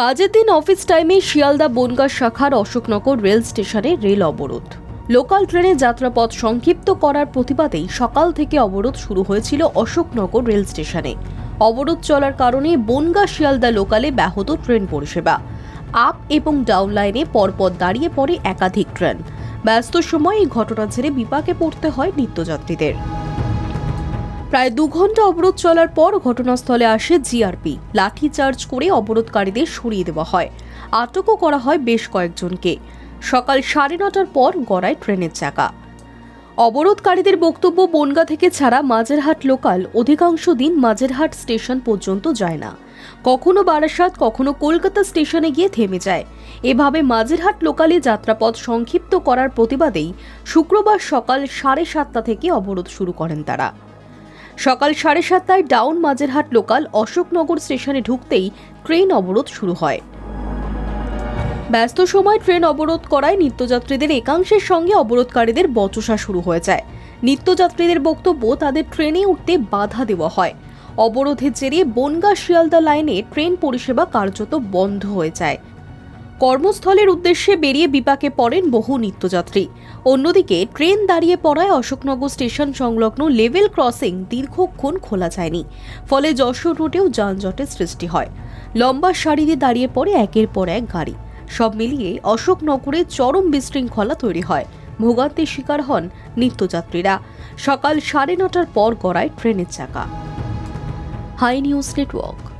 কাজের দিন অফিস টাইমে শিয়ালদা বনগাঁ শাখার অশোকনগর রেল স্টেশনে রেল অবরোধ। লোকাল ট্রেনে যাত্রাপথ সংক্ষিপ্ত করার প্রতিবাদেই সকাল থেকে অবরোধ শুরু হয়েছিল অশোকনগর রেল স্টেশনে। অবরোধ চলার কারণে বনগাঁ শিয়ালদা লোকালে ব্যাহত ট্রেন পরিষেবা। আপ এবং ডাউন লাইনে পরপর দাঁড়িয়ে পড়ে একাধিক ট্রেন। ব্যস্ত সময় এই ঘটনা ছেড়ে বিপাকে পড়তে হয় নিত্যযাত্রীদের। প্রায় দু ঘণ্টা অবরোধ চলার পর ঘটনাস্থলে আসে জিআরপি। লাঠি চার্জ করে অবরোধকারীদের সরিয়ে দেওয়া হয়। আটকও করা হয় বেশ কয়েকজনকে। সকাল সাড়ে নটার পর গড়ায় ট্রেনের চাকা। অবরোধকারীদের বক্তব্য বনগা থেকে ছাড়া মাঝেরহাট লোকাল। অধিকাংশ দিন মাঝেরহাট স্টেশন পর্যন্ত যায় না। কখনো বারাসাত, কখনো কলকাতা স্টেশনে গিয়ে থেমে যায়। এভাবে মাঝেরহাট লোকালে যাত্রাপথ সংক্ষিপ্ত করার প্রতিবাদেই শুক্রবার সকাল সাড়ে সাতটা থেকে অবরোধ শুরু করেন তারা। সকাল সাড়ে সাতটায় ডাউন মাঝেরহাট লোকাল অশোকনগর স্টেশনে ঢুকতেই ট্রেন অবরোধ শুরু হয়। ব্যস্ত সময় ট্রেন অবরোধ করায় নিত্যযাত্রীদের একাংশের সঙ্গে অবরোধকারীদের বচসা শুরু হয়ে যায়। নিত্যযাত্রীদের বক্তব্য, তাদের ট্রেনে উঠতে বাধা দেওয়া হয়। অবরোধের জেরে বনগা শিয়ালদা লাইনে ট্রেন পরিষেবা কার্যত বন্ধ হয়ে যায়। কর্মস্থলের উদ্দেশ্যে বেরিয়ে বিপাকে পড়েন বহু নিত্যযাত্রী। অন্যদিকে ট্রেন দাঁড়িয়ে পড়ায় অশোকনগর স্টেশন সংলগ্ন লেভেল ক্রসিং দীর্ঘক্ষণ খোলা যায়নি। ফলে যশোর রোডেও যানজটের সৃষ্টি হয়। লম্বা সারিতে দাঁড়িয়ে পড়ে একের পর এক গাড়ি। সব মিলিয়ে অশোকনগরে চরম বিশৃঙ্খলা তৈরি হয়। ভোগান্তির শিকার হন নিত্যযাত্রীরা। সকাল সাড়ে নটার পর গড়ায় ট্রেনের চাকা। Hi news network.